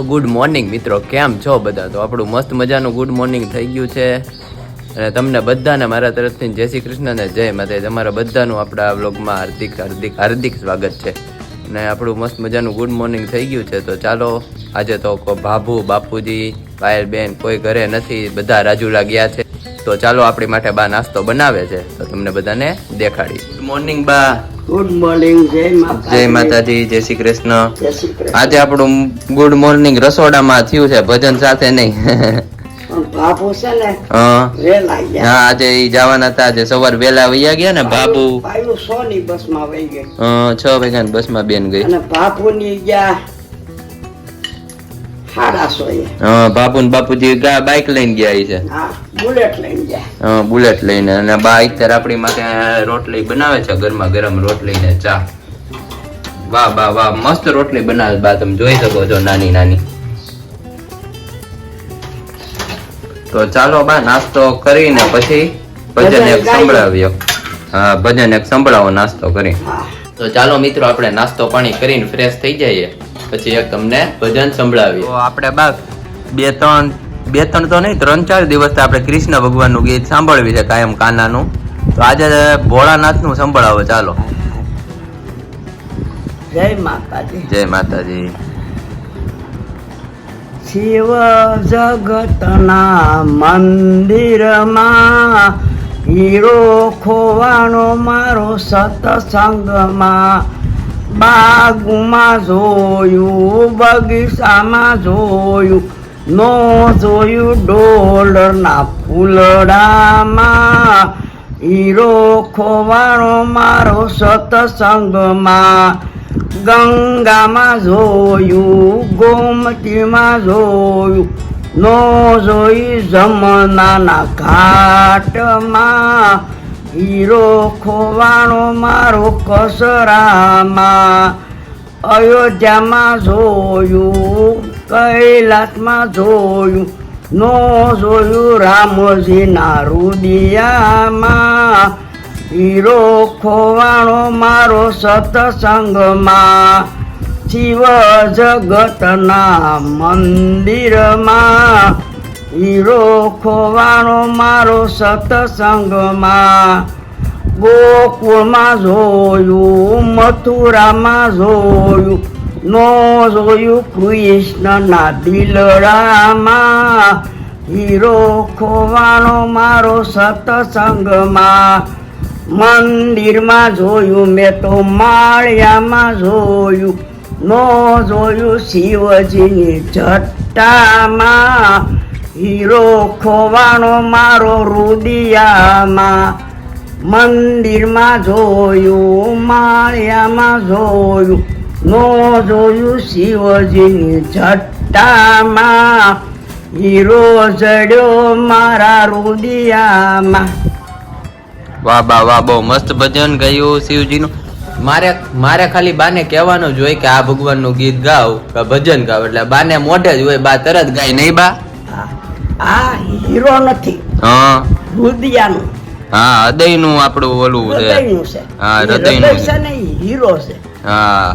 તો good morning મિત્રો, કેમ છો બધા? તો આપણું મસ્ત મજાનું ગુડ મોર્નિંગ થઈ ગયું છે. અને તમને બધાને મારા તરફથી જય શ્રી કૃષ્ણ ને જય માતા તમારા બધાનું આપણા વ્લોગમાં હાર્દિક હાર્દિક હાર્દિક સ્વાગત છે. અને આપણું મસ્ત મજાનું ગુડ મોર્નિંગ થઈ ગયું છે. તો ચાલો, આજે તો ભાભુ, બાપુજી પાયલબેન કોઈ ઘરે નથી, બધા રાજુલા ગયા છે. તો ચાલો આપણી માટે બા નાસ્તો બનાવે છે. તો તમને બધાને દેખાડી ગુડ મોર્નિંગ બા. ગુડ મોર્નિંગ જય માતા જય માતાજી જય શ્રી કૃષ્ણ. આજે આપણું ગુડ મોર્નિંગ રસોડામાં થયું છે ભજન સાથે નહીં. બાપુ છે ને હા. વેલા ગયા. હા, આજે ઈ જવાના હતા આજે સવાર વેલા વૈયા ગયા ને બાપુ. પાયું સોની બસમાં વહી ગઈ છ વાગ્યા બસમાં બેન ગઈ. અને બાપુ ની ગયા બાપુ બાપુજી બાઇક લઈને ગયા છે. બુલેટ લઈને ગયા. બુલેટ લઈને અને બા અત્યારે આપણી માટે રોટલી બનાવે છે ગરમા ગરમ રોટલી ને ચા. વાહ વાહ વાહ મસ્ત રોટલી બનાવે બા તમે જોઈ શકો છો નાની નાની. તો ચાલો બા નાસ્તો કરીને પછી ભજન એક સંભળાવ્યો હા ભજન એક સંભળાવો નાસ્તો કરી તો ચાલો મિત્રો આપણે નાસ્તો પાણી કરીને ફ્રેશ થઈ જઈએ. પછી એક તમને ભજન સંભળાવીએ. તો આપણે બા બે ત્રણ બે ત્રણ તો નહીં ત્રણ ચાર દિવસ આપણે કૃષ્ણ ભગવાનનું ગીત સાંભળવી છે કાયમ કાનાનું. તો આજે ભોળાનાથનું સંભળાવો ચાલો. જય માતાજી. જય માતાજી. શિવ જગતના મંદિરમાં હીરો ખોવાનો મારો સત્સંગમાં બાગમાં જોયું, બગીચામાં જોયું, નો જોયું ડોલરના ફૂલડામાં. હીરો ખોવાણો મારો સતસંગમાં. ગંગામાં જોયું, ગોમતીમાં જોયું, નો જોઈ જમનાના ઘાટમાં. હીરો ખોવાણો મારો કસરામાં અયોધ્યામાં જોયું કૈલાસમાં જોયું નો જોયું રામજીના રુદિયામાં હીરો ખોવાણો મારો સત્સંગમાં શિવ જગતના મંદિરમાં હીરો ખોવાનો મારો સત્સંગમાં. ગોકુળમાં જોયું, મથુરામાં જોયું, નો જોયું કૃષ્ણના દિલડામાં હીરો ખોવાનો મારો સત્સંગમાં. મંદિરમાં જોયું મેં તો માળિયામાં જોયું, નો જોયું શિવજીની જટ્ટામાં. હીરો ખોવાનો મારો રૂડિયામાં મંદિરમાં જોયું માળિયામાં જોયું નો જોયું શિવજીની જટ્ટામાં. હીરો જડ્યો મારા રૂડિયામાં વાહ બા વાહ બહુ મસ્ત ભજન ગયું શિવજીનું. મારે મારે ખાલી બાને કહેવાનું જ હોય કે આ ભગવાનનું ગીત ગાવ કે ભજન ગાવ. એટલે બાને મોઢે જ હોય બા તરત ગાય નહીં બા? આ હીરો નથી. હા. રુદિયાનું. હા હૃદયનું આપણું ઓલું છે. હૃદયનું છે. હા, હૃદયનું. છે. ને હીરો છે. હા.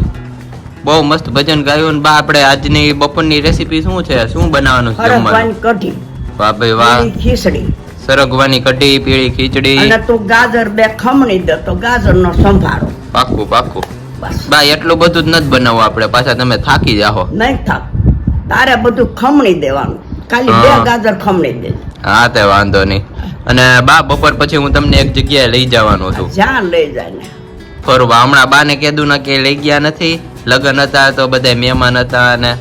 બહુ મસ્ત ભજન ગાયું ને બા આપણે આજની બપોરની રેસીપી શું છે? શું બનાવવાનું છે જમવાનું? કઢી. વાહ ભાઈ વાહ. ખીચડી. સરગવાની કઢી પીળી ખીચડી. અને તું ગાજર બે ખમણી દે તો ગાજરનો સંભારો. પાકું પાકું બા એટલું બધું જ નથી બનાવવું આપણે. પાછા તમે થાકી જાહો. નહીં થાક. તારે બધું ખમણી દેવાનું. ખાલી બે ગાજર ખમણી દે. હા તે વાંધો નહીં. અને બા બપોર પછી હું તમને એક જગ્યાએ લઈ જવાનો છું જ્યાં લઈ જાય ને ફરવા હમણાં બાને કીધું ને કે લઈ ગયા નથી. લગ્ન હતા તો બધા મહેમાન હતા અને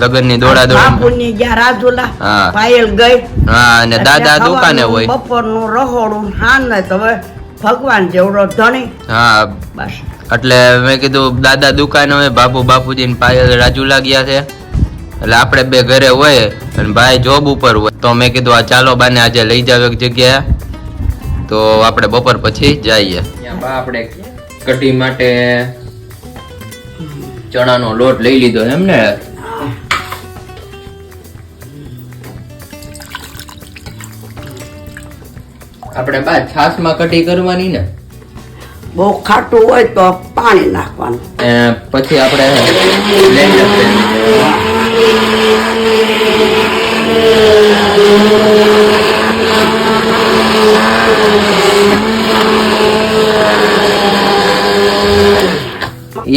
લગ્નની દોડા દોડા બાપુની ગયા રાજુલા હા. પાયલ ગઈ. હા અને દાદા દુકાને હોય. બપોરનું રહોડું હાન ને તો હવે ભગવાન જેવડો ધણી. હા. બસ. એટલે મેં કીધું દાદા દુકાને હોય બાપુ બાપુજી ને પાયલ રાજુલા ગયા છે. એટલે આપણે બે ઘરે હોય અને ભાઈ જોબ ઉપર હોય. તો મેં કીધું આ ચાલો બાને આજે લઈ જાવ એક જગ્યાએ. તો આપણે બપોર પછી જઈએ. બા આપણે કઢી માટે ચણાનો લોટ લઈ લીધો એમ ને આપણે બા છાશમાં કઢી કરવાની ને. બહુ ખાટું હોય તો પાણી નાખવાનું. એ પછી આપણે.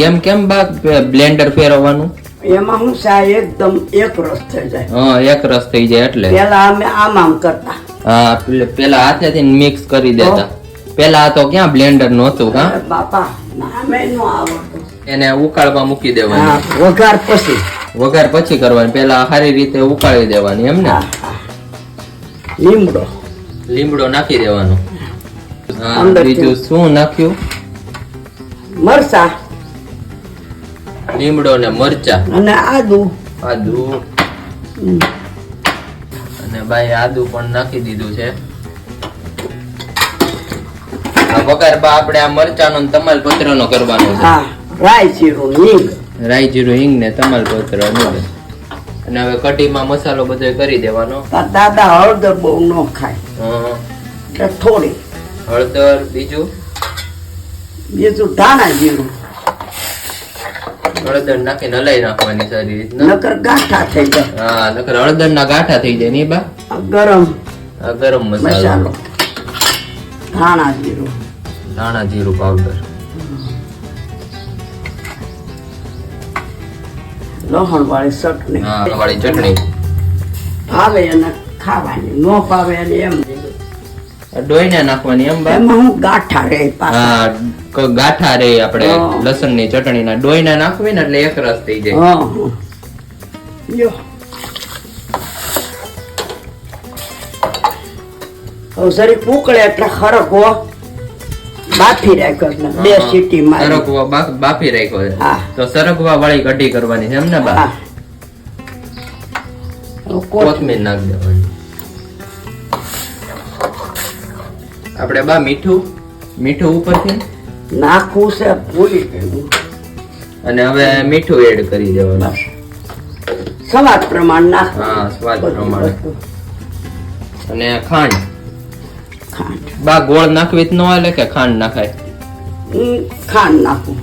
એમ કેમ બા બ્લેન્ડર ફેરવવાનું? એમાં હું સા એકદમ એક રસ થઈ જાય. હા એક રસ થઈ જાય એટલે. પેલા અમે આમ આમ કરતા. હા પેલા હાથેથી મિક્સ કરી દેતા. પેલા તો ક્યાં બ્લેન્ડર નહોતું હા? બાપા નામે નો આવડતું. એને ઉકાળવા મૂકી દેવાનું. વઘાર પછી. વઘાર પછી કરવાની. પેલા સારી રીતે ઉકાળી દેવાની એમ ને. લીમડો. લીમડો નાખી દેવાનો. બીજું શું નાખ્યું? મરચા. લીમડો ને મરચા. અને આદુ. આદુ. અને ભાઈ આદુ પણ નાખી દીધું છે. આ વઘાર બા આપણે આ મરચાનો તમાલ પત્રનો કરવાનો છે. હા રાઈ જીરું હિંગ. રાઈ જીરું હિંગ ને તમાલપત્ર અને અને હવે કઢીમાં મસાલો બધો કરી દેવાનો. દાદા હળદર બહુ ન ખાય. હં, એટલે થોડી. હળદર બીજું? બીજું ધાણા જીરું. હળદર નાખીને હલાઈ નાખવાની સારી રીતના. નકર ગાંઠા થઈ જાય. હા નકર હળદર ના ગાંઠા થઈ જાય નહીં બા? ગરમ ગરમ મસાલો. મસાલો. ધાણા જીરું. ધાણા જીરું પાવડર લસણ વાળી ચટણી વાળી ચટણી. ભાવે અને ખાવાની નો ભાવે અને એમ ડોઈને નાખવાની એમ એમાં હું ગાંઠા રે પાછા. હા ગાંઠા રે આપણે લસણની ચટણી ના ડોઈને નાખવી ને એટલે એક રસ થઈ જાય. હા હા. હવે જરીક ઉકળે એટલે ખરકવો બાફી રાખ્યો બે સીટી માં સરગવા બાફી રાખ્યો છે. તો સરગવા વાળી કઢી કરવાની છે એમ ને બા? કોથમીર. નાખી દેવાની. આપણે બા મીઠું મીઠું ઉપરથી? નાખવું છે ગયું અને હવે મીઠું એડ કરી દેવાનું. સ્વાદ પ્રમાણ નાખવું હા, સ્વાદ પ્રમાણે. અને ખાંડ. બા ગોળ નાખવી જ ન હાલે કે ખાંડ નાખાય? ખાંડ નાખું.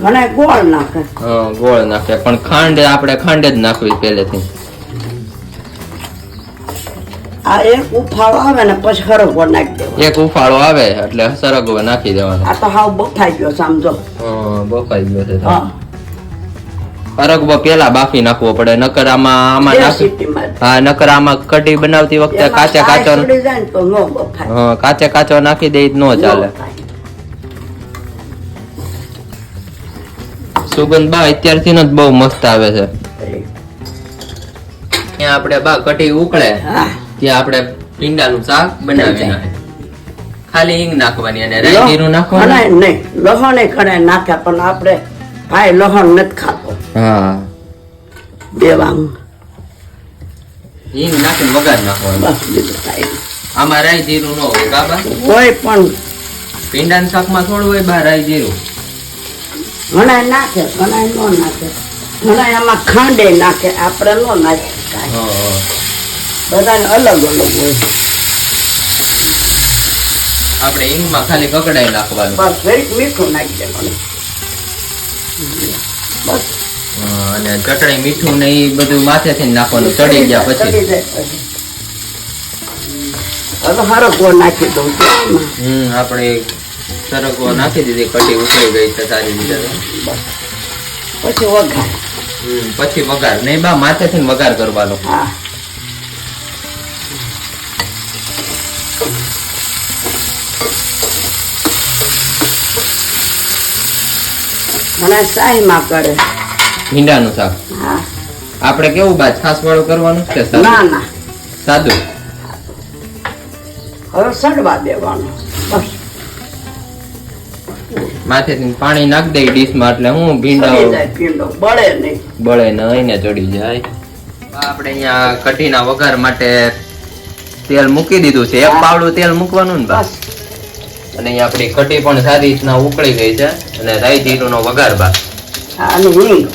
ઘણા ગોળ નાખે. હા, ગોળ નાખે. પણ ખાંડ આપણે ખાંડ જ નાખવી પહેલેથી. આ એક ઉફાળો આવે ને પછી ખરગવો નાખી દેવાનો. એક ઉફાળો આવે એટલે સરગવો નાખી દેવાનો. આ તો હાવ બફાઈ ગયો સમજો હા, બફાઈ ગયો છે હા. સરગવો પેલા બાફી નાખવો પડે નકર આમાં આમાં નાખી હા નકર આમાં કઢી બનાવતી વખતે કાચા કાચો હા, કાચે કાચો નાખી દે ન ચાલે. સુગંધ બા અત્યારથી જ બહુ મસ્ત આવે છે. ત્યાં આપણે બા કઢી ઉકળે ત્યાં આપણે ભીંડાનું શાક બનાવી ખાલી હિંગ નાખવાની અને રાઈ જીરું નાખવાનું. નહીં, નહીં લહણ નાખે નાખ્યા પણ આપણે ભાઈ લોહણ નથી ખાતો હા વાંગ હિંગ નાખીને વઘાર નાખવાનું બસ બીજું કાંઈ આમાં રાઈ જીરું ન હોય બાબા હોય પણ ભીંડાના શાકમાં થોડું હોય બા રાઈ જીરું ઘણા નાખે ઘણા ન નાખે ઘણા એમાં ખાંડે નાખે આપણે ન નાખે. બધાને અલગ અલગ હોય આપણે હિંગમાં ખાલી કકડાઈ નાખવાનું બસ મીઠું નાખી દેવાનું બસ. અને ચટણી મીઠું ને એ બધું માથેથી નાખવાનું ચડી ગયા પછી. હવે હરકો નાખી દઉં હમ આપણે સરગવો નાખી દીધી કટી ઉતરી ગઈ છે સારી રીતે. પછી વઘાર. પછી વઘાર. નહીં બા માથેથી વઘાર કરવાનો. હા. ઘણા શાહીમાં કરે. ભીંડાનું શાક. હા. આપણે કેવું બા છાસ વાળું કરવાનું છે ના ના. સાદું? હવે સડવા દેવાનું. બસ. માથેથી પાણી નાખ દઈ ડીશમાં એટલે હું ભીંડા બળે નહીં. બળે નહીં ને ચડી જાય. આપણે અહીંયા કઢીના વઘાર માટે તેલ મૂકી દીધું છે. એક. પાવડું તેલ મૂકવાનું ને બસ. અને અહીંયા આપણી કટી પણ સારી રીતના ઉકળી ગઈ છે અને રાઈ જીરું નો વઘાર બા અને હિંગ.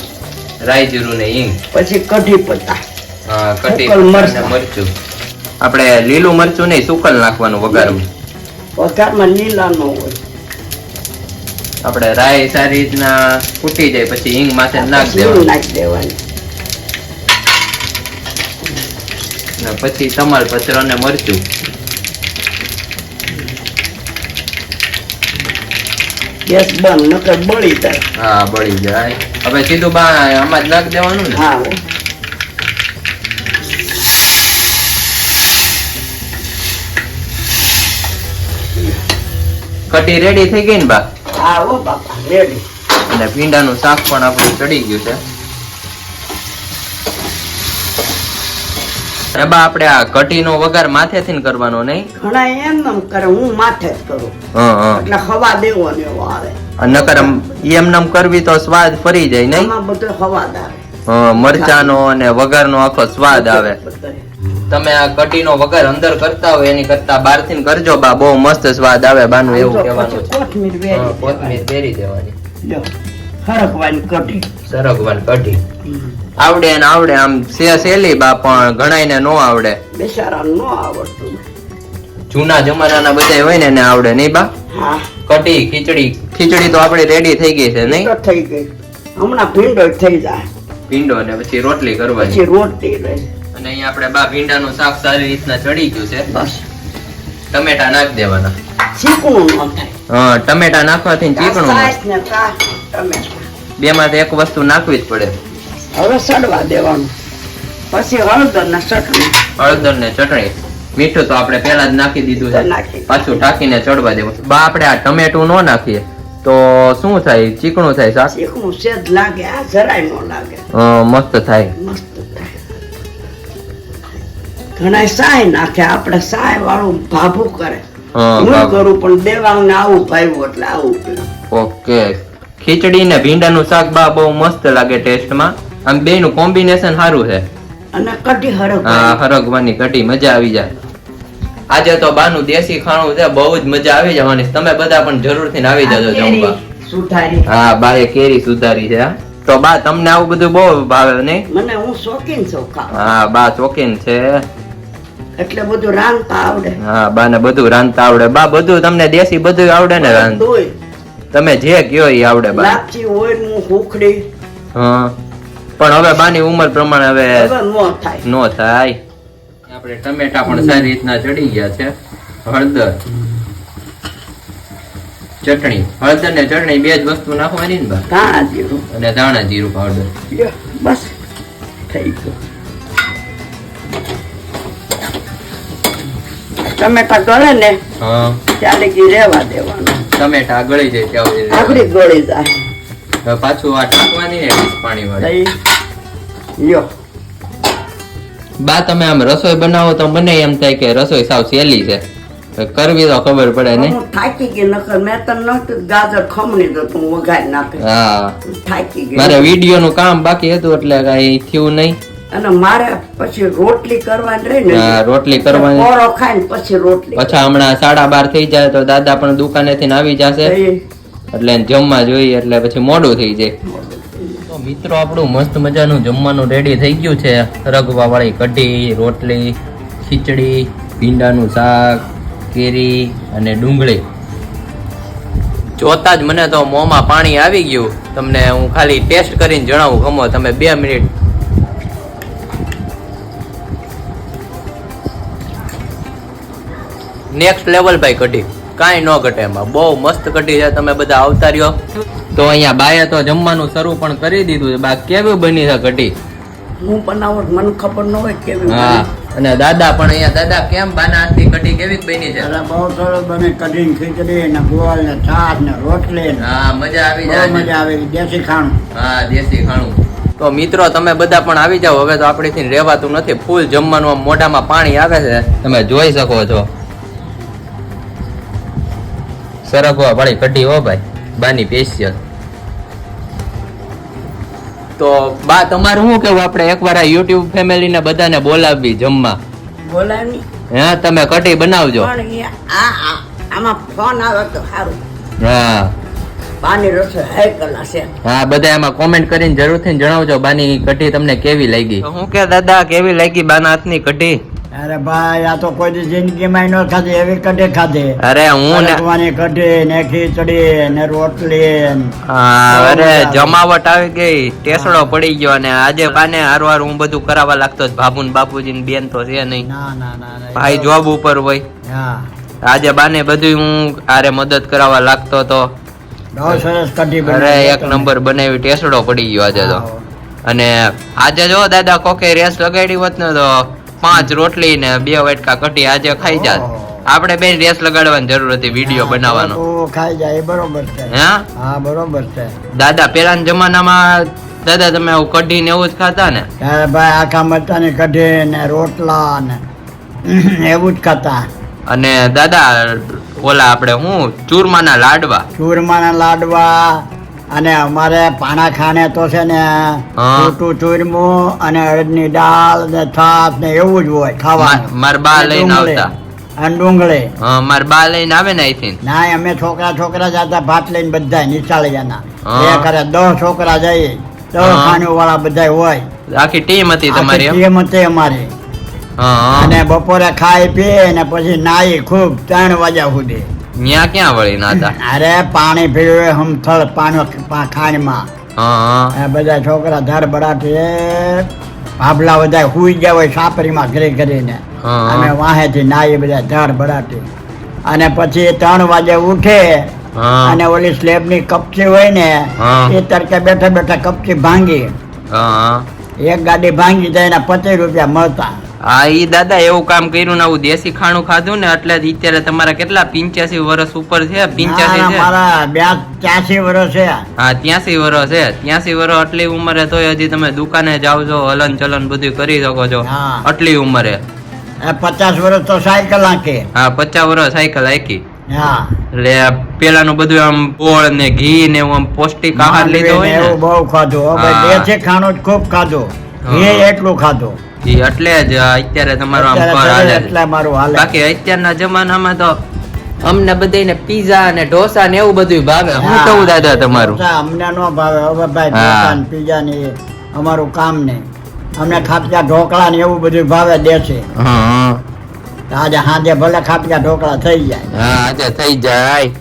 રાઈ જીરું ને હિંગ. પછી કઢી પત્તા. હા કઢી મરચું. આપણે લીલું મરચું નહીં સુકલ નાખવાનું વઘારમાં વઘારમાં લીલા ન હોય. આપણે રાઈ સારી રીતના ફૂટી જાય પછી હિંગ માથે નાખ દેવાનું. નાખી દેવાનું. પછી તમાલ પત્ર અને મરચું. ગેસ બંધ નકર બળી જાય. હા બળી જાય. હવે સીધું બા આમાં જ નાખ દેવાનું ને. હા. કટી રેડી થઈ ગઈ ને બા? હા બાપા રેડી અને ભીંડાનું શાક પણ આપણું ચડી ગયું છે. અરે બા આપણે આ કટીનો વઘાર માથેથી કરવાનો નહીં? ઘણા એમ એમ કરે હું માથે જ કરું. એટલે હવા દેવો ને એવો આવે. નકર એમ નમ કરવી તો સ્વાદ ફરી જાય નહીં? બધો હવાદ આવે. મરચાનો અને વઘારનો આખો સ્વાદ આવે. તમે આ કટીનો વઘાર અંદર કરતા હોય એની કરતા બહારથી થી કરજો બા બહુ મસ્ત સ્વાદ આવે બાનું એવું કહેવાનું છે. કોથમીર વેરી દેવાની. સરગવાન કઢી. સરગવાન કઢી. આવડે ને આવડે. આમ સે સેલી બા પણ ઘણાયને નો આવડે. બેસારા નો આવડતું. જૂના જમાનાના બધા હોય ને એને આવડે નહીં બા? હા. કઢી ખીચડી. ખીચડી તો આપણી રેડી થઈ ગઈ છે નહીં? થઈ ગઈ. હમણાં ભીંડો થઈ જાય. ભીંડો ને પછી રોટલી કરવાની. પછી રોટલી અને અહીંયા આપણે બા ભીંડાનું શાક સારી રીતના ચડી ગયું છે. બસ. ટમેટા નાખી દેવાના. ચીકણું ન થાય. હા ટમેટા નાખવાથી ચીકણું ન કાંઈ તો બે માંથી એક વસ્તુ નાખવી જ પડે. હવે સડવા દેવાનું. પછી હળદર ને ચટણી. હળદર ને ચટણી. મીઠું તો આપણે પેલા જ નાખી દીધું છે. પાછું ઢાંકીને ચડવા દેવું. બા આપણે આ ટમેટું નો નાખીએ. તો શું થાય? ચીકણું થાય સાસ ચીકણું સેજ લાગે આ જરાય નો લાગે. મસ્ત થાય. મસ્ત થાય. ઘણા સાય નાખે આપણે સાય વાળું ભાભું કરે. હા, કરું પણ દેવાને આવું ભાવ્યું એટલે આવું ઓકે. ખીચડી ને ભીંડા નું શાક બા બહુ મસ્ત લાગે ટેસ્ટમાં. આમ બે નું કોમ્બિનેશન સારું છે. અને કઢી હરક હા હરગવાની કઢી મજા આવી જાય. આજે તો બાનું દેશી ખાણું છે બહુ જ મજા આવી જવાની તમે બધા પણ જરૂરથી આવી જજો જમવા. સુધારી. હા બાએ કેરી સુધારી છે તો બા તમને આવું બધું બહુ ભાવે નહીં મને હું શોખીન છું હા બા ચોકીન છે. એટલે બધું રાંધતા આવડે. હા બા ને બધું રાંધતા આવડે. બા બધું તમને દેશી બધું આવડે ને રાંધ? તમે જે કયો એ આવડે બા. લાપસી હોય હું ખોખડી હા. પણ હવે બાની ઉંમર પ્રમાણે હવે નો થાય. આપણે ટમેટા પણ સારી રીતના ચડી ગયા છે. હળદર. ચટણી. હળદર ને ચટણી બે જ વસ્તુ નાખવાની ને બા? ધાણા જીરું અને ધાણા જીરું પાવડર બસ. થઈ ગયું. ટમેટા ગળે ને હા. ત્યારે ઘી રેવા દેવાનું. ટમેટા ગળી જાય ત્યાં સુધી. ગળી જાય. હવે પાછું આ ઢાંકવાની ને પાણી વાળી. લ્યો. બા તમે આમ રસોઈ બનાવો તો મને એમ થાય કે રસોઈ સાવ સહેલી છે. કરવી તો ખબર પડે નહીં થાકી ગઈ નકર મેં તો નહોતું ગાજર ખમણી તો તું વઘારી નાખે. હા. થાકી ગઈ. મારે વીડિયો નું કામ બાકી હતું એટલે કઈ થયું નહીં. અને મારે પછી રોટલી કરવાની રહી ને રોટલી કરવાની. ઓરો ખાઈને પછી રોટલી પછી હમણાં સાડા બાર થઈ જાય તો દાદા પણ દુકાને થી આવી જશે. એટલે જમવા જોઈએ, એટલે પછી મોડું થઈ જાય. તો મિત્રો, આપણું મસ્ત મજાનું જમવાનું રેડી થઈ ગયું છે. રગવાવાળી કઢી, રોટલી, ખીચડી, ભીંડાનું શાક, કેરી અને ડુંગળી. જોતા જ મને તો મોંમાં પાણી આવી ગયું. તમને હું ખાલી ટેસ્ટ કરીને જણાવું, ગમો તમે બે મિનિટ. નેક્સ્ટ લેવલ ભાઈ કઢી. કાંઈ ન ઘટે એમાં. બહુ મસ્ત કઢી છે તમે બધા આવતા રહ્યો. તો અહીંયા બાએ તો જમવાનું શરૂ પણ કરી દીધું છે. બા કેવી બની છે કઢી? હું બનાવું મને ખબર ન હોય કેવી હા અને દાદા પણ અહીંયા દાદા કેમ બાના હાથની કઢી કેવી બની છે? બહુ સરસ બને કઢી ખીચડી ને ગોળ ને છાશ ને રોટલી હા મજા આવી જાય. મજા આવે. દેશી ખાણું. હા દેશી ખાણું. તો મિત્રો તમે બધા પણ આવી જાઓ. હવે તો આપણીથી રહેવાતું નથી. ફૂલ જમવાનું મોઢામાં પાણી આવે છે. તમે જોઈ શકો છો. સરગવા વાળી કઢી હો ભાઈ બાની સ્પેશિયલ તો બા તમારું શું કેવું આપણે એકવાર આ યુટ્યુબ ફેમિલીને બધાને બોલાવવી જમવા? બોલાય હા તમે કઢી બનાવજો. પણ આ આ- આમાં ફોન આવે તો સારું. હા. બાની રસોઈ હે કલા છે. હા બધા એમાં કોમેન્ટ કરીને જરૂરથી જણાવજો બાની કઢી તમને કેવી લાગી. હું કે દાદા કેવી લાગી બાના હાથની કઢી? અરે ભાઈ આ તો કોઈ જિંદગીમાં ન ખાધી એવી કઢી ખાધી. અરે હું ને કઢી ને ખીચડી ને રોટલી અરે. જમાવટ આવી ગઈ. ટેસડો પડી ગયો અને આજે પાને હારવાર હું બધું કરાવવા લાગતો જ. બાપુ ને બાપુજી ને બેન તો છે નહીં. ના ના ના ના ભાઈ જોબ ઉપર હોય. હા. આજે બાને બધું હું આરે મદદ કરાવવા લાગતો તો. સરસ કઢી અરે એક નંબર બનાવી ટેસડો પડી ગયો આજે તો. અને આજે જો દાદા કોકે રેસ લગાડી હોત ને તો પાંચ રોટલી ને બે વાટકા કઢી આજે ખાઈ જાત. આપણે બેન રેસ લગાડવાની જરૂર હતી વીડિયો બનાવવાનો. ખાઈ જાય બરોબર છે. હે? હા બરોબર છે. દાદા પેલાના જમાનામાં દાદા તમે આવું કઢી ને એવું જ ખાતા ને? ભાઈ આખા મરચાની કઢી ને રોટલા ને એવું જ ખાતા. અને દાદા ઓલા આપણે હું ચૂરમાના લાડવા. ચૂરમાના લાડવા અને અમારે પાણા ખાને તો છે ને હા. ચૂરમું અને અડદની દાળ ને છાશ ને એવું જ હોય ખાવાનું. માર- બા લઈને આવતા. અને ડુંગળી. માર બા લઈને આવે ને અહીંથી. ના અમે છોકરા છોકરા જતા ભાત લઈને બધા નિશાળી જના એ કરે દસ છોકરા જઈએ હા. વાળા બધા હોય. આખી ટીમ હતી તમારી ટીમ હતી અમારી. અને બપોરે ખાઈ પી ને પછી નાઈ ખૂબ ત્રણ વાગ્યા સુધી. ન્યા ક્યાં વળી નાતા અરે પાણી પીવે હમથળ પાણી પા- ખાંડમાં. હા બધા છોકરા ધડ બડાટી ભાભલા બધા હુઈ ગયા હોય સાપરીમાં ઘરે કરીને અને વાહેથી નાઈ બધા ધડ બડાટી અને પછી ત્રણ વાગે ઉઠે અને ઓલી સ્લેબની કપચી હોય ને. એ તરકે બેઠા બેઠા કપચી ભાંગી. એક ગાડી ભાંગી જાય એના પચીસ રૂપિયા મળતા. હા એ દાદા એવું કામ કર્યું ને આવું દેશી ખાણું ખાધું ને એટલે અત્યારે તમારા કેટલા પિંચ્યાસી વર્ષ ઉપર છે? પિંચ્યાસી છે? મારા ત્યાસી વર્ષ છે? હા ત્યાસી વર્ષ છે. ત્યાસી વર્ષ આટલી ઉંમરે તોય હજી તમે દુકાને જાવ છો હલન ચલન બધું કરી શકો છો. આટલી ઉંમરે. પચાસ વર્ષ તો સાયકલ આંકે હા પચાસ વર્ષ સાયકલ હાકી એટલે એટલે પેલાનું બધું આમ ગોળ ને ઘી ને આમ પૌષ્ટિક આહાર લીધો હોય બહુ ખાધું. દેશી ખાણું ખૂબ ખાધું. ઘી એટલું ખાધું. ને એટલે જ અત્યારે તમારો આમ પર હાલે એટલે મારું હાલે બાકી અત્યારના જમાનામાં તો અમને બધાને પીઝા ને ઢોસા ને એવું બધું ભાવે. હું કહું દાદા તમારું. અમને નો ભાવે. હવે ભાઈ ઢોસા ને પીઝા ને અમારું કામ ને. અમને ખાટકા ઢોકળા ને એવું બધું ભાવે દેશે છે. આજે હાજે ભલે ખાટકા ઢોકળા થઈ જાય. હા આજે થઈ જાય.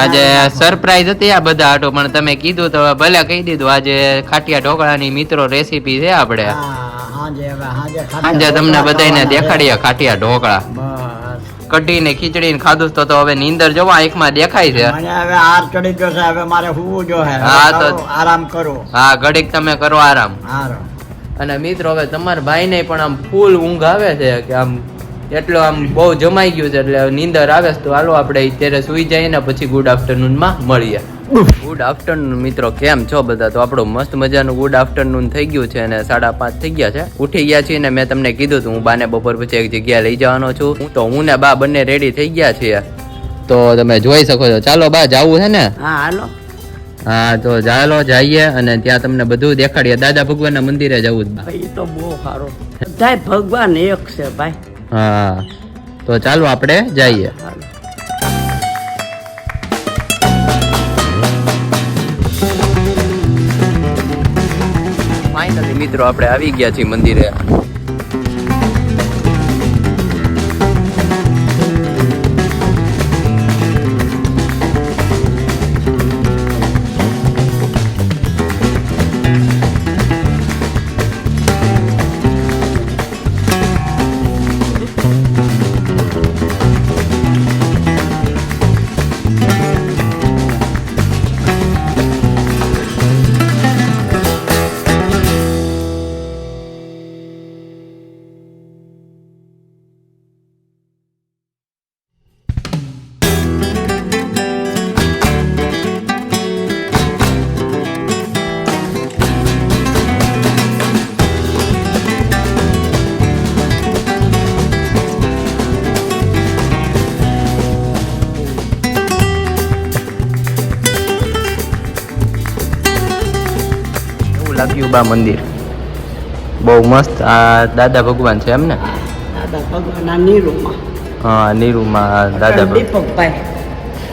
આજે સરપ્રાઈઝ હતી આ બધા આટો પણ તમે કીધું તો ભલે કહી દીધું. આજે ખાટિયા ઢોકળાની મિત્રો રેસીપી છે આપણે. હા, હવે સાંજે ખાટકા તમને બધાને દેખાડીએ ખાટિયા ઢોકળા. બસ. કઢી ને ખીચડી ને ખાધું તો હવે નીંદર જોવા આંખમાં દેખાય છે. મને હવે આર ચડી ગયો છે હવે મારે હુવું જો હે. હા, તો- આરામ કરો. હા ઘડીક તમે કરો આરામ. અને મિત્રો હવે તમારા ભાઈને પણ આમ ફૂલ ઊંઘ આવે છે કે આમ એટલો આમ બહુ જમાઈ ગયું છે એટલે નીંદર આવે તો હાલો આપણે અત્યારે સુઈ જઈએ ને પછી ગુડ આફ્ટરનૂનમાં મળીએ. ગુડ આફ્ટરનૂન મિત્રો. કેમ છો બધા? તો આપણો મસ્ત મજાનું ગુડ આફ્ટરનૂન થઈ ગયું છે અને સાડા પાંચ થઈ ગયા છે. ઉઠી ગયા છીએ ને મેં તમને કીધું હતું હું બાને બપોર પછી એક જગ્યાએ લઈ જવાનો છું. હું તો હું ને બા બંને રેડી થઈ ગયા છીએ. તો તમે જોઈ શકો છો. ચાલો બા જાવું છે ને? હા હાલો. હા તો ચાલો જઈએ અને ત્યાં તમને બધું દેખાડીએ. દાદા ભગવાનના મંદિરે જવું ભાઈ તો બહુ સારો. ભગવાન એક છે ભાઈ. હા તો ચાલો આપણે જઈએ. મિત્રો આપણે આવી ગયા છીએ મંદિરે. એવું લાગ્યું બા મંદિર. બહુ મસ્ત. આ દાદા ભગવાન છે એમ ને દાદા ભગવાનના નીરુમાં. હા નીરુમાં દાદા દીપકભાઈ.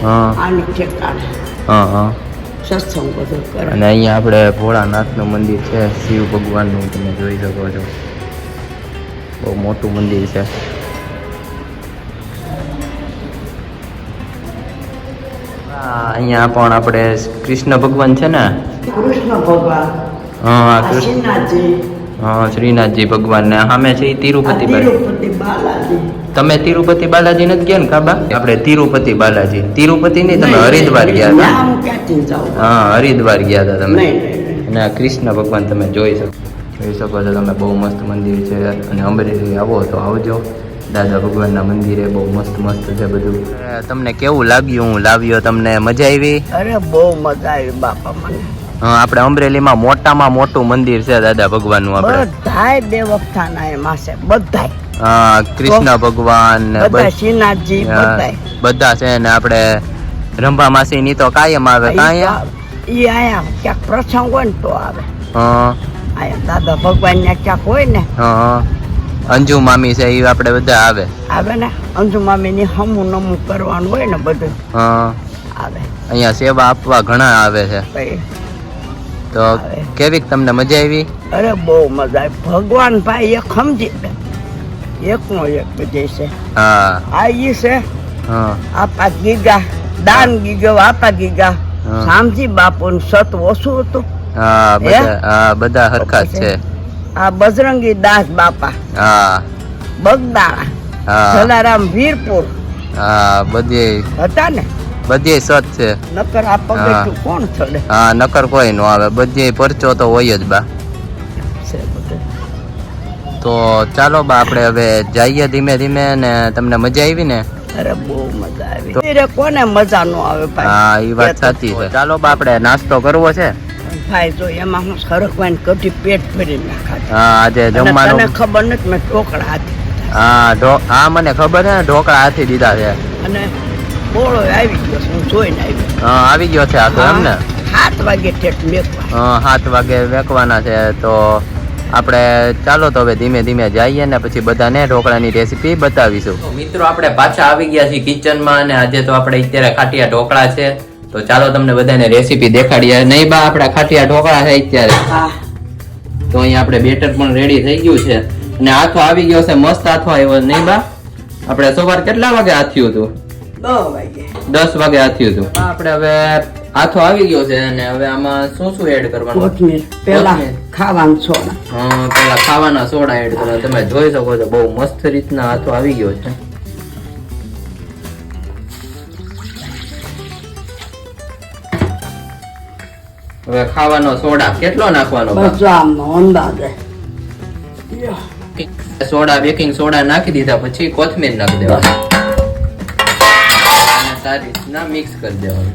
હા. આની ઠેકાણે. હા હા. સત્સંગ બધું કરે. અને અહીંયા આપણે ભોળાનાથનું મંદિર છે. શિવ ભગવાનનું તમે જોઈ શકો છો. બહુ મોટું મંદિર છે. અહીંયા પણ આપણે કૃષ્ણ ભગવાન છે ને? કૃષ્ણ ભગવાન. હા આ હા શ્રીનાથજી ભગવાન ને સામે છે તિરુપતિ બાલાજી. તમે તિરુપતિ બાલાજી નથી ગયા ને કાબા? આપણે તિરુપતિ બાલાજી. તિરુપતિ નહીં તમે હરિદ્વાર ગયા હતા. હા હરિદ્વાર ગયા હતા તમે. અને આ કૃષ્ણ ભગવાન તમે જોઈ શકો. જોઈ શકો છો તમે બહુ મસ્ત મંદિર છે. અને અમરેલી આવો તો આવજો. દાદા ભગવાનના મંદિરે બહુ મસ્ત મસ્ત છે બધું. તમને કેવું લાગ્યું? હું લાવ્યો તમને. મજા આવી? અરે બહુ મજા આવી બાપા મને. આપણે અમરેલીમાં મોટામાં મોટું મંદિર છે દાદા ભગવાનનું આપણે. બધાય દેવસ્થાના એમાં છે બધાય. કૃષ્ણ ભગવાન શ્રીનાથજી બધા છે ને આપણે રંભા માસી ની તો કાયમ આવે કાંયા ઈ આયા ક્યાંક પ્રસંગ હોય ને તો આવે. આયા દાદા ભગવાન ને ક્યાંક હોય ને. અંજુ મામી છે એ આપણે બધા આવે. આવે ને? અંજુ મામી ની હમુ નમુ કરવાનું હોય ને બધું. હા. આવે. અહીંયા સેવા આપવા ઘણા આવે છે. તો. કેવીક તમને મજા આવી? અરે બહુ મજા આવી. ભગવાન ભાઈ એક સમજી એકનો એક બધે છે. હા. આ ઈ છે. હા. આપા ગીગા દાન ગીગો આપા ગીગા. સામજી બાપુ સત ઓછું હતું. હા બધા હા બધા હરખા છે. આ બજરંગી દાસ બાપા. હા. બગદાણા. હા. જલારામ વીરપુર. હા બધી. હતા ને? બધી સત છે. નકર આ પગે કોણ ચડે? હા નકર કોઈ નો આવે. બધી પરચો તો હોય જ બા. તો ચાલો બા આપણે હવે જઈએ ધીમે ધીમે ને તમને મજા આવી ને? અરે બહુ મજા આવી. મંદિરે કોને મજા નો આવે ભાઈ? હા એ વાત સાચી છે. ચાલો બા આપણે નાસ્તો કરવો છે? ભાઈ જો એમાં હું સરકવાની કઢી પેટ ભરી નાખા હા આજે જમવાનું તને ખબર નથી મેં ઢોકળા હાથી હા ઢો- હા મને ખબર છે ઢોકળા હાથી દીધા છે. અને આવી ગયો છે, હું જોઈને આવી હા આવી ગયો છે આ તો એમ ને? સાત વાગે ઠેઠ મેકવા. હા, સાત વાગે વેકવાના છે તો આપણે ચાલો તો હવે ધીમે ધીમે જઈએ ને પછી બધાને ઢોકળાની રેસીપી બતાવીશું. મિત્રો આપણે પાછા આવી ગયા છીએ કિચનમાં અને આજે તો આપણે અત્યારે ખાટિયા ઢોકળા છે. તો ચાલો તમને બધાને રેસીપી દેખાડીએ. નહીં બા આપણા ખાટિયા ઢોકળા છે અત્યારે. તો અહીંયા આપણે બેટર પણ રેડી થઈ ગયું છે. અને આથો આવી ગયો છે મસ્ત આથો આવ્યો. નહીં બા આપણે સવાર કેટલા વાગે આથ્યું હતું? દસ વાગે. આથ્યું હતું. આપણે હવે આથો આવી ગયો છે અને હવે આમાં શું શું એડ કરવાનું? કોથમીર. પેલા. ખાવાનું સોડા. હા પેલા ખાવાના સોડા એડ કરવા. તમે જોઈ શકો છો બહુ મસ્ત રીતના હાથો આવી ગયો છે. હવે ખાવાનો સોડા કેટલો નાખવાનો બસો આમનો અંદાજે. સોડા બેકિંગ સોડા નાખી દીધા પછી કોથમીર નાખી અને સારી રીતના મિક્સ કરી દેવાનું.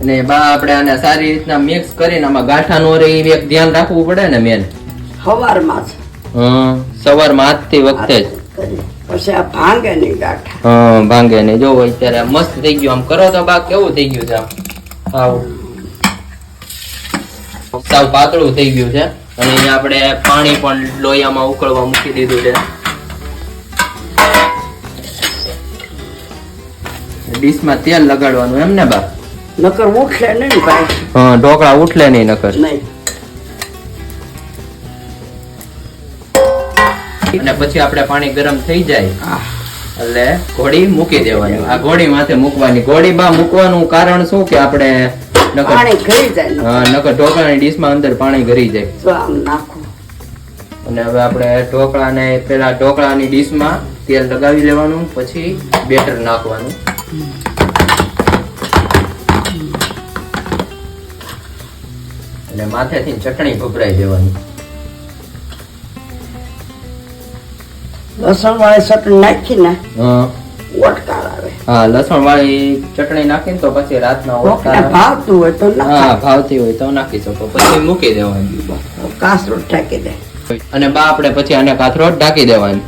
અને બા આપણે આને સારી રીતના મિક્સ કરીને આમાં ગાંઠા નો રહે એક ધ્યાન રાખવું પડે ને મેન સવારમાં જ. હમ સવારમાં આજથી વખતે જ. પછી આ ભાંગે નહીં ગાંઠા. હા ભાંગે નહીં. જોવો અત્યારે મસ્ત થઈ ગયું. આમ કરો તો બા કેવું થઈ ગયું છે આમ? સાવ સાવ પાતળું થઈ ગયું છે. અને અહીંયા આપણે પાણી પણ લોયામાં ઉકળવા મૂકી દીધું છે. ડીશમાં તેલ લગાડવાનું એમ ને બા નકર ઉઠલે નહીં ભાઈ. હા ઢોકળા ઉઠલે નહીં નકર. નહીં. અને પછી આપણે પાણી ગરમ થઈ જાય. એટલે ઘોડી મૂકી દેવાની. આ ઘોડી માથે મૂકવાની. ઘોડી બા મૂકવાનું કારણ શું કે આપણે પાણી ઘરી જાય હા નકર ઢોકળાની ડીશમાં અંદર પાણી ઘરી જાય. આમ નાખું. અને હવે આપણે ઢોકળાને પેલા ઢોકળાની ડીશમાં તેલ લગાવી લેવાનું પછી બેટર નાખવાનું. અને માથેથી ચટણી ભભરાઈ દેવાની. લસણ વાળી ચટણી ઓટકાર આવે હા લસણ વાળી ચટણી નાખીને તો પછી રાતના ભાવતું હોય તો હા. ભાવતી હોય તો નાખી શકો. પછી મૂકી દેવાની. કાસરો ઢાંકી દે. અને બા આપણે પછી આને કાથરોટ ઢાંકી દેવાની.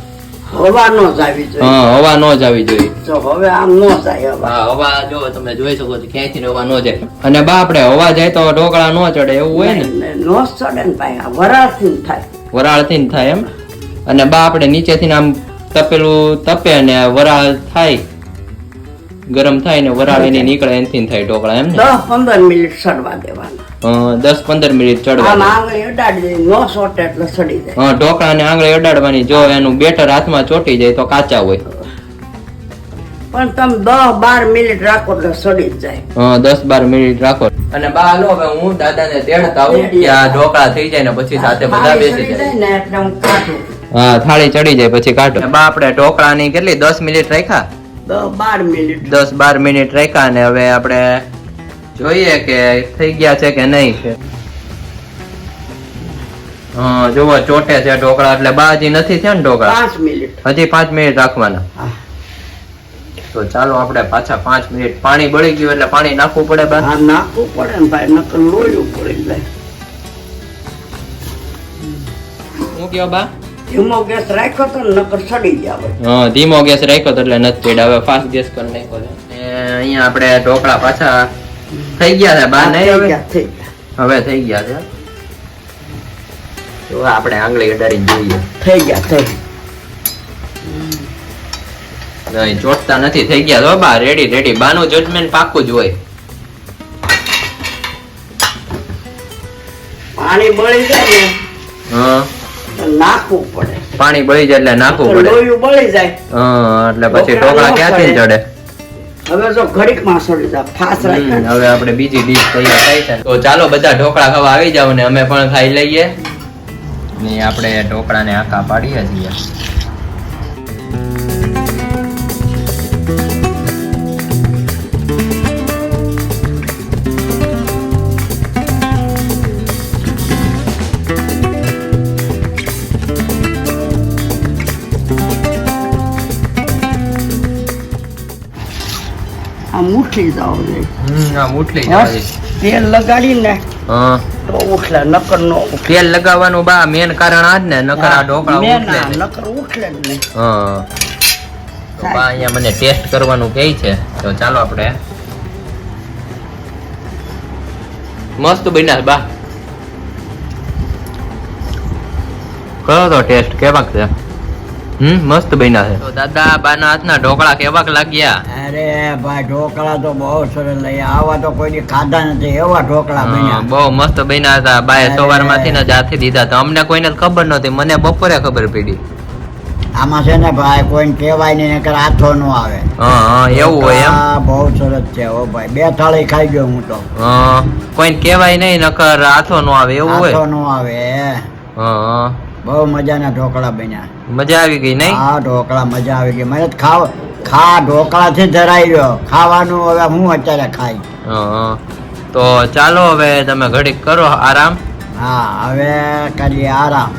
હવા નો જ આવી જોઈએ. હા હવા ન જ આવી જોઈએ. જો હવે આમ નો જાય હવા. હા હવા જો તમે જોઈ શકો છો ક્યાંયથી હવા નો જાય. અને બા આપણે હવા જાય તો ઢોકળા ન ચડે એવું હોય ને? ચડે ને ભાઈ વરાળથી જ થાય. વરાળથી જ થાય એમ? અને બા આપણે નીચેથી આમ તપેલું તપે અને વરાળ થાય. ગરમ થાય ને વરાળ નીકળે એનથી થાય ઢોકળા એમ ને? દસ પંદર મિનિટ સડવા દેવાના. દસ પંદર મિનિટ ચડવા આમ આંગળી અડાડી નો સોટે એટલે સડી જાય. અ, ઢોકળાને આંગળી અડાડવાની જો એનું બેટર હાથમાં ચોટી જાય તો કાચા હોય. પણ તમે દસ બાર મિનિટ રાખો એટલે સડી જાય. હા દસ બાર મિનિટ રાખો. અને બા લો હવે હું દાદાને તેડતા આવું કે આ ઢોકળા થઈ જાય ને પછી સાથે બધા બેસી જાય. ને એટલે હું કાઢું. હા થાળી ચડી જાય પછી કાઢો. બા આપણે ઢોકળાની કેટલી દસ મિનિટ રાખ્યા? બાર મિનિટ. દસ બાર મિનિટ રાખ્યા અને હવે આપણે જોઈએ કે થઈ ગયા છે કે નહીં હા જુઓ ચોટે છે ઢોકળા એટલે બા હજી નથી થયા ને ઢોકળા? પાંચ મિનિટ. હજી પાંચ મિનિટ રાખવાના. તો ચાલો આપણે પાછા પાંચ મિનિટ. પાણી બળી ગયું એટલે પાણી નાખવું પડે બા. નાખવું પડે ને ભાઈ નકર લોયું પડે ભાઈ હું કયો બા? ધીમો ગેસ રાખ્યો તો નકર સડી જાય હા ધીમો ગેસ રાખ્યો તો એટલે નથી પેડ. હવે ફાસ્ટ ગેસ કરી નાખ્યો છે. અહીંયા આપણે ઢોકળા પાછા થઈ ગયા છે બા નહીં હવે? થઈ ગયા હવે થઈ ગયા છે. તો આપણે આંગળી અડારી જોઈએ. થઈ ગયા થઈ નહીં ચોટતા નથી થઈ ગયા તો બા રેડી રેડી બાનું જજમેન્ટ પાકું જ હોય. પાણી બળી જાય ને. હા. નાખવું પડે. પાણી બળી જાય એટલે નાખવું પડે. લોહી બળી જાય. એટલે પછી ઢોકળા ક્યાંથી ચડે હવે જો ઘડીકમાં સડી જાય ફાસ રાખ્યા હવે આપણે બીજી ડીશ તૈયાર થાય છે. તો ચાલો બધા ઢોકળા ખાવા આવી જાવ ને અમે પણ ખાઈ લઈએ. ને આપણે ઢોકળાને આખા પાડીએ છીએ. આ જાવ તેલ તો ઉઠલે નકર નો તેલ લગાવવાનું બા મેન કારણ આ જ ને નકર આ ઢોકળા ઉઠલે નકર ઉઠલે જ નહીં હા. તો બા અહીંયા મને ટેસ્ટ કરવાનું કહે છે. તો ચાલો આપણે. મસ્ત બન્યા બા. કયો તો ટેસ્ટ કેવાક છે? હમ મસ્ત બન્યા છે. તો દાદા બાના હાથના ઢોકળા કેવાક લાગ્યા? અરે ભાઈ ઢોકળા તો બહુ સરસ લઈ આવા તો કોઈ દી ખાધા નથી એવા ઢોકળા બન્યા. બહુ મસ્ત બન્યા હતા. બાએ સવાર સવારમાંથી ને જાતે દીધા હતા. અમને કોઈને ખબર નહોતી. મને બપોરે ખબર પડી. આમાં છે ને ભાઈ કોઈને કહેવાય નહીં નકર હાથો નો આવે. હા હા એવું હોય એમ? બહુ સરસ છે ઓ ભાઈ. બે થાળી ખાઈ ગયો હું તો. હા કોઈને કહેવાય નહીં નકર હાથો નો આવે એવું હાથો હોય? નો આવે હા હા. બહુ મજાના ઢોકળા બન્યા. મજા આવી ગઈ નહીં? હા ઢોકળા મજા આવી ગઈ. મને ખાવ ખા ઢોકળાથી ધરાઈ ગયો ખાવાનું હવે હું અત્યારે ખાઈ તો ચાલો હવે તમે ઘડીક કરો આરામ. હા હવે કરીએ આરામ.